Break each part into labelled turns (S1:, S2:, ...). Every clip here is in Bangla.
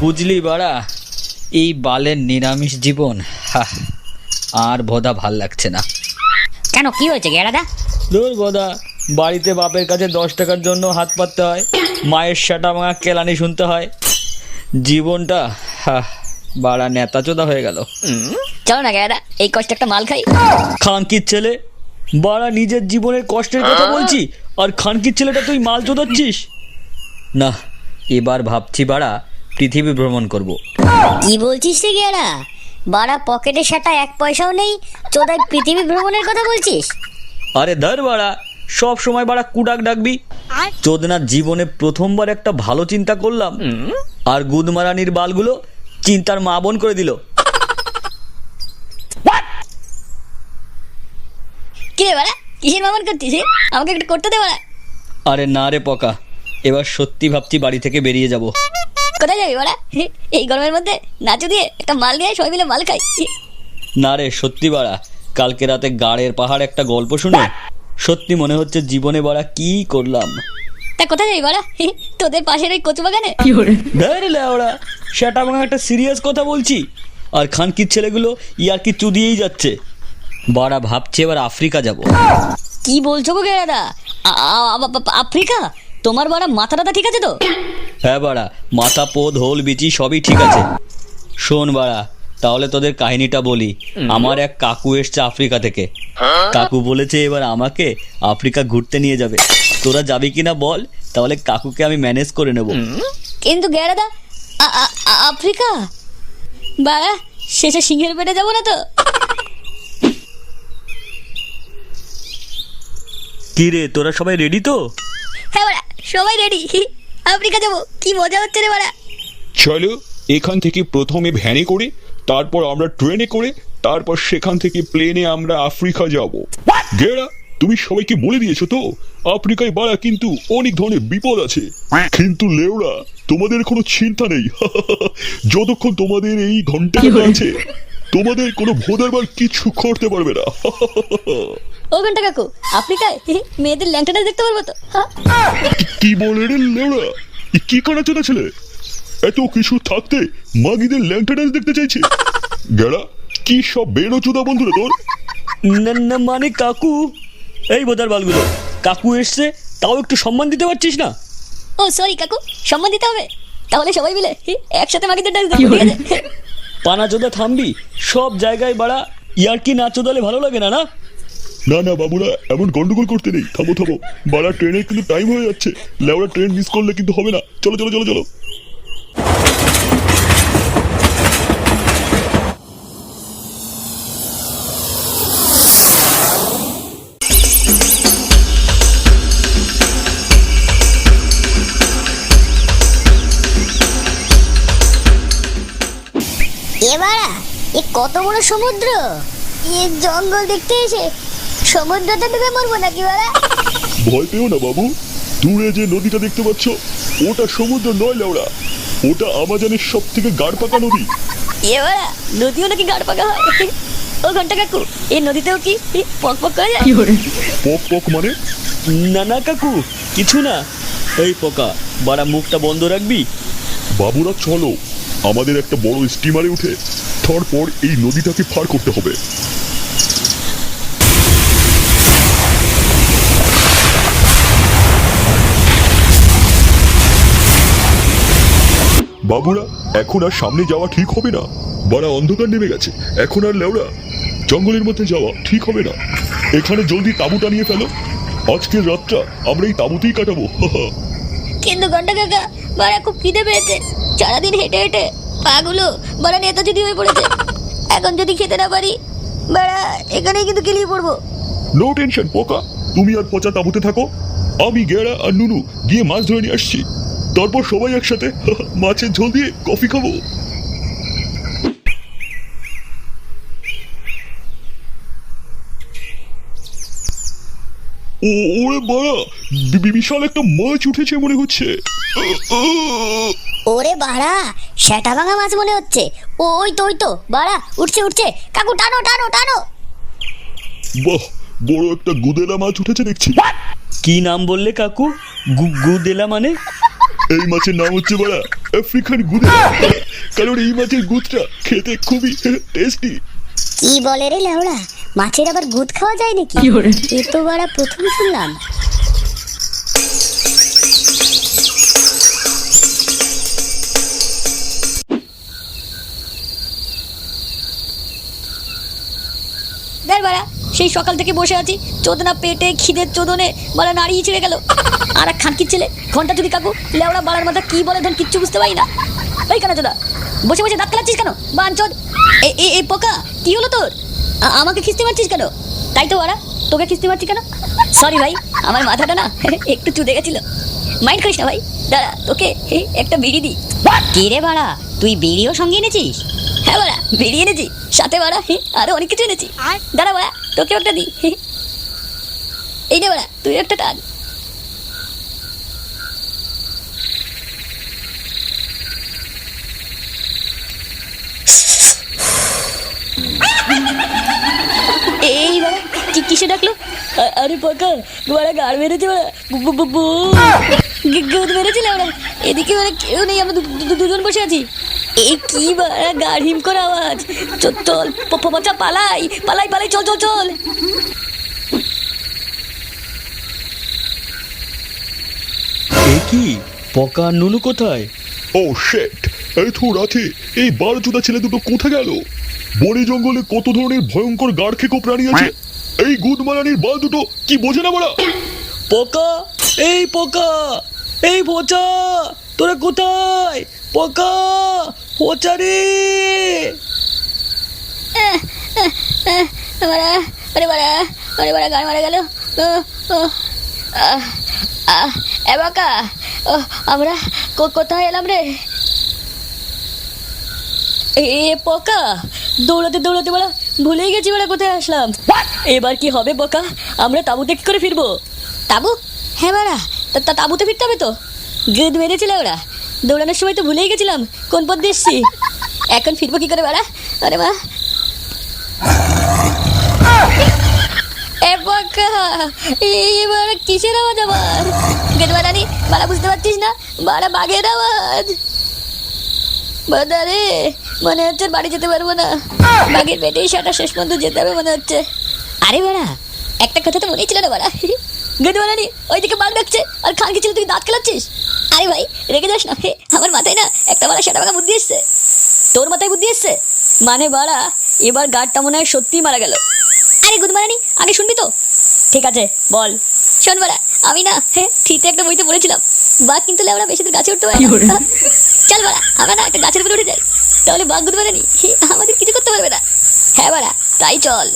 S1: বুঝলি বাড়া এই বালের নিরামিষ জীবন আর ভোদা ভালো লাগছে না।
S2: কেন কি হয়েছে গেরাদা
S1: দূর বোধা বাড়িতে বাপের কাছে দশ টাকার জন্য হাত পাততে হয় মায়ের সাটা মাঙা কেলানি শুনতে হয়। জীবনটা হা, বাড়া নেতাচোদা হয়ে গেল।
S2: চলো না গেরাদা এই কষ্ট একটা মাল খাই।
S1: খানকির ছেলে বাড়া নিজের জীবনের কষ্টের কথা বলছি আর খানকির ছেলেটা তুই মাল চোদাচ্ছিস? না এবার ভাবছি বাড়া পৃথিবী ভ্রমণ করব।
S2: কি বলছিস রে গেরা? বাড়া পকেটে সেটা এক পয়সাও নেই চোদাই পৃথিবী ভ্রমণের কথা বলছিস?
S1: আরে ধর বাড়া সব সময় বাড়া কুডাক ডাকবি। চোদনার জীবনে প্রথমবার একটা ভালো চিন্তা করলাম। আর গুদমারানির বালগুলো চিন্তার মা বোন করে দিল।
S2: কি রে বাড়া? কিসের মামন করছিস আমাকে একটু করতে দে বাড়া।
S1: আরে না রে পকা এবার সত্যি ভাবছি বাড়ি থেকে বেরিয়ে যাব।
S2: কোথায় যাবি বাড়া এই গরমের মধ্যে নাচু দিয়ে একটা মাল নিয়ে আয়, সবাই মিলে মাল খাই।
S1: না রে সত্যি বাড়া কালকে রাতে গাড়ের পাহাড় একটা গল্প শুনে সত্যি মনে হচ্ছে জীবনে বাড়া কি করলাম।
S2: তা কোথায় যাবি বাড়া তোদের পাশের ওই কচু বাগানে?
S1: ধরে ওরা সেটা আমাকে একটা সিরিয়াস কথা বলছি। আর খানকির ছেলেগুলো ইয়ার কি চুদিয়েই যাচ্ছে। বাড়া ভাবছে এবার আফ্রিকা যাব।
S2: কি বলছো গো গেরাদা আফ্রিকা? তোমার বাড়া মাথা টাথা ঠিক আছে তো?
S1: হ্যাঁ বাড়া মাথা পোদ হোল বিচি সবই ঠিক আছে। শোন বাড়া তাহলে তোদের কাহিনীটা বলি। আমার এক কাকু এসছে আফ্রিকা থেকে। কাকু বলেছে এবার আমাকে আফ্রিকা ঘুরতে নিয়ে যাবে। তোরা যাবি কিনা বল তাহলে কাকুকে আমি ম্যানেজ করে নেব।
S2: কিন্তু আ- আফ্রিকা? বাড়া শেষে সিংহের পেটে যাব না তো?
S1: কি রে তোরা সবাই রেডি তো?
S2: হ্যাঁ বাড়া সবাই রেডি আফ্রিকা যাব। কি মজা হচ্ছে রে বাড়া।
S3: চলো এখান থেকে প্রথমে ভ্যানে করে তারপর আমরা ট্রেনে করে তারপর সেখান থেকে প্লেনে আমরা আফ্রিকা যাব। গেরা তুমি সবাইকে বলে দিয়েছ তো? আফ্রিকায় বাড়া কিন্তু অনেক ধরনের বিপদ আছে। কিন্তু লেওড়া তোমাদের কোনো চিন্তা নেই। যতক্ষণ তোমাদের এই ঘণ্টা আছে তোমাদের কোনো ভোদার বার কিছু করতে পারবে না।
S2: ও ঘণ্টা কাকু আফ্রিকায় মেয়েদের ল্যাংটাটা দেখতে পারব তো? হ্যাঁ?
S3: কি বলে রে লেওড়া কি করার জন্য ছেলে? এত কিছু থাকতে মাগিদের ল্যাংটা ডান্স দেখতে চাইছে। গেড়া কি সব বেরো চুদা বন্ধুরা তোর?
S1: না না মানে কাকু এই বোধার বালগুলো। কাকু এসছে তাও একটু সম্মান দিতে পারছিস না?
S2: ও সরি কাকু সম্মান দিতে হবে। তাহলে সবাই মিলে একসাথে মাগিদের ডান্স দেখব ঠিক আছে?
S1: পানা চোদা থামবি? সব জায়গায় বাড়া ইয়ার কি না চোদালে ভালো লাগে না না?
S3: না না, বাবুরা, এমন গন্ডগোল করতে নেই। থামো থামো। বাড়া, ট্রেনের কিন্তু টাইম হয়ে যাচ্ছে। লেওড়া ট্রেন মিস করলে কিন্তু হবে না। চলো চলো চলো চলো।
S2: কত বড় সমুদ্র? এই জঙ্গল দেখতে এসে সমুদ্রটা ডুবে মরবো নাকি বাড়া
S3: ভয় পেও না বাবু। দূরে যে নদীটা দেখতে পাচ্ছ ওটা সমুদ্র নয় লেওড়া ওটা আমাজনের সব থেকে গাড় পাকা নদী
S2: এবারা নদীও নাকি গাড় পাকা হয়? ও ঘণ্টা কাকু এই নদীতেও কি পক পক করে যায়?
S3: পক পক মানে?
S1: না না কাকু কিছু না। এই পোকা বাড়া মুখটা বন্ধ রাখবি?
S3: বাবুরা চলো। আমাদের একটা বড় স্টিমারে উঠে। তারপর এই নদীটাকে পার করতে হবে। বাবুরা, এখন আর সামনে যাওয়া ঠিক হবে না। বড় অন্ধকার নেমে গেছে। এখন আর লেওড়া জঙ্গলের মধ্যে যাওয়া ঠিক হবে না। এখানে জলদি তাঁবু নিয়ে ফেলো। আজকের রাতটা আমরা এই তাঁবুতেই কাটাবো।
S2: কিন্তু ঘণ্টা কাকা বাড়া খুব খিদে পেয়েছে। সারাদিন হেঁটে হেঁটে পাগুলো, বাড়া নেতা যদি হয়ে পড়েছে, এখন যদি খেতে না পারি, বাড়া, এখানেই কিন্তু কিলিয়ে পড়ব।
S3: নো টেনশন পোকা। তুমি আর পচা তাঁবুতে থাকো। আমি গেরা আর নুনু গিয়ে মাছ ধরে নিয়ে আসছি। তারপর সবাই একসাথে মাছের ঝোল দিয়ে কফি খাব। ওরে বাড়া বিশাল একটা মাছ উঠেছে মনে হচ্ছে।
S2: ওরে বাড়া সেটা ভাঙা মাছ মনে হচ্ছে। ওই তো ওই তো বাড়া উঠছে উঠছে। কাকু টানো টানো টানো।
S3: বাহ বড় একটা গুদেলা মাছ উঠেছে দেখছি।
S1: কি নাম বললে কাকু? গু গু দিলা মানে?
S3: এই মাছের নাম হচ্ছে বাড়া আফ্রিকান গুদ কারণ এই মাছের গুদটা খেতে খুবই টেস্টি
S2: কি বলে রে লেওড়া মাছের আবার গুদ খাওয়া যায় নাকি? এ তো বাড়া প্রথম শুনলাম। দেখ বাড়া সেই সকাল থেকে বসে আছি চোদনা পেটে খিদের চোদনে বাড়া নাড়িয়ে ছিঁড়ে গেল। আর এক খানকির ছেলে ঘণ্টা চুরি কাকু লেওড়া বাড়ার মাথা কি বলে ধন কিচ্ছু বুঝতে পারি না। ওই কেন চোদা বসে বসে দাঁত খেলাচ্ছিস কেন? বাঞ্চদ এই- এই পোকা কি হলো তোর? আমাকে খিস্তি মারছিস কেন? তাই তো বাড়া তোকে খিস্তি মারছিস কেন? সরি ভাই আমার মাথাটা না একটু চুদে গেছিল। মাইন্ড করিস না ভাই দাঁড়া তোকে এই, একটা বিড়ি দি কে রে বাড়া তুই বিড়িও সঙ্গে এনেছিস? বাড়া বিড়ি এনেছি সাথে বাড়া হে, আরও অনেক কিছু এনেছি দাঁড়া বাড়া তোকে একটা দি হে। এই নে বাড়া তুই একটা টান এই বাড়া কি কিসে ডাকলো আরে পাকা বাড়া গাড় মেরেছে বাড়া বু। মেরেছিল বাড়া এদিকে বাড়া কেউ নেই আমরা দুজন বসে আছি এই কি বাড়া গাড় হিম আওয়াজ। চল চল পচা পালাই পালাই পালাই চল চল চল।
S1: এ কি? পকা নুনু কোথায়?
S3: ও শেট এত রাতে এই বারোচোদা ছেলে দুটো কোথায় গেল? বনে জঙ্গলে কত ধরনের ভয়ঙ্কর গাড় খেকো প্রাণী আছে? এই গুদ মারানির বাল দুটো কি বোঝে না বলা?
S1: পোকা এই পোকা এই পচা তোরা কোথায়? পোকা পচা রে।
S2: বাড়া আরে বাড়া আরে বাড়া গাড় মারা গেল। এ বাকা ও, আমরা কোথায় এলাম রে? এ পোকা দৌড়াতে দৌড়াতে বলা ভুলেই গেছি বলা কোথায় আসলাম? এবার কি হবে বোকা আমরা তাঁবুতে কি করে ফিরবো? তাবু? হ্যাঁ বাড়া তা- তা তাঁবুতে ফিরতে হবে তো? গেদ মেরেছিল ওরা। দৌড়ানোর সময় তো ভুলেই গেছিলাম। কোন পথ এসছি? এখন ফিরবো কি করে বাড়া? আরে মা বাড়া বুঝতে পারছিস না? বাঘের মনে হচ্ছে বাড়ি যেতে পারব না। বাঘের সাটা শেষ পর্যন্ত যেতে হবে মনে হচ্ছে। আরে বাড়া, একটা কথা তো মনেই ছিল না বাড়া। গেট বাড়ানি ওইদিকে বাঘ ডাকছে আর খানকে ছিল তুই দাঁত খেলাচ্ছিস আরে ভাই রেগে যাস না হে, আমার মাথায় না একটা বাড়া সেটা বাঘা বুদ্ধি এসছে। তোর মাথায় বুদ্ধি এসছে? মানে বাড়া এবার গাড়টা মনে হয় সত্যিই মারা গেল। আরে গুদমারানি আগে শুনবি তো? ঠিক আছে বল। শোন বাড়া আমি না হ্যাঁ থ্রিতে একটা বইতে পড়েছিলাম। বাঘ কিন্তু লেবড়া বেশি দূর গাছে উঠতে পারে চল বাড়া আমরা না একটা গাছের উপরে উঠে যাই। তাহলে বাঘ গুদমারানি আমাদের কিছু করতে পারবে না। হ্যাঁ বাড়া তাই চল।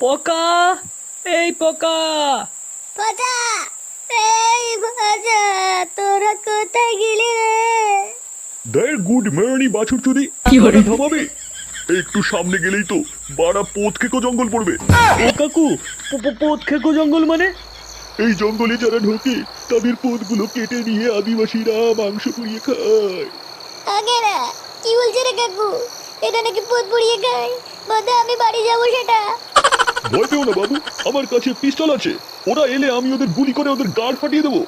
S1: পোকা! এই পোকা!
S2: ভাজা এই ভাজা তোরা কোথায় গেলি
S3: দেয় গুড মর্নিং বাছুর চুরি থামাবে একটু সামনে গেলেই তো বাড়া পোত খেকো জঙ্গল পড়বে।
S1: ও কাকু পোত খেকো জঙ্গল মানে?
S3: এই জঙ্গলে যারা ঢোকে তাদের পোতগুলো কেটে নিয়ে আদিবাসীরা মাংস পুড়িয়ে খায়।
S2: আগে না কি বলছে রে কাকু? এটা নাকি পোত পুড়িয়ে খায় বাদা আমি বাড়ি যাব সেটা।
S3: ভয় পেও না বাবু আমার কাছে পিস্তল আছে। ওরা এলে আমি ওদের গুলি করে ওদের গাড় ফাটিয়ে দেবো।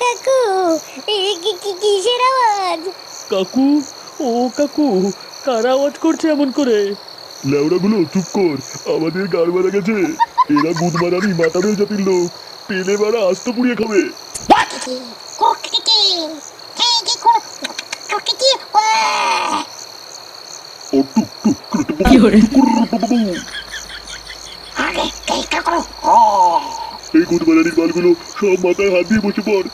S2: কাকু কিসের আওয়াজ?
S1: কাকু ও কাকু কারা আওয়াজ করছে এমন করে?
S3: লেওড়াগুলো চুপ কর। আমাদের গাড় মারা গেছে। এরা গুদ মারানি মাতাবেল জাতির লোক। পেলে মারা আস্ত পুড়িয়ে খাবে। ও টুক টুক করে এই গুদ মারানির বালগুলো সব মাথায় হাত দিয়ে বসে পড়।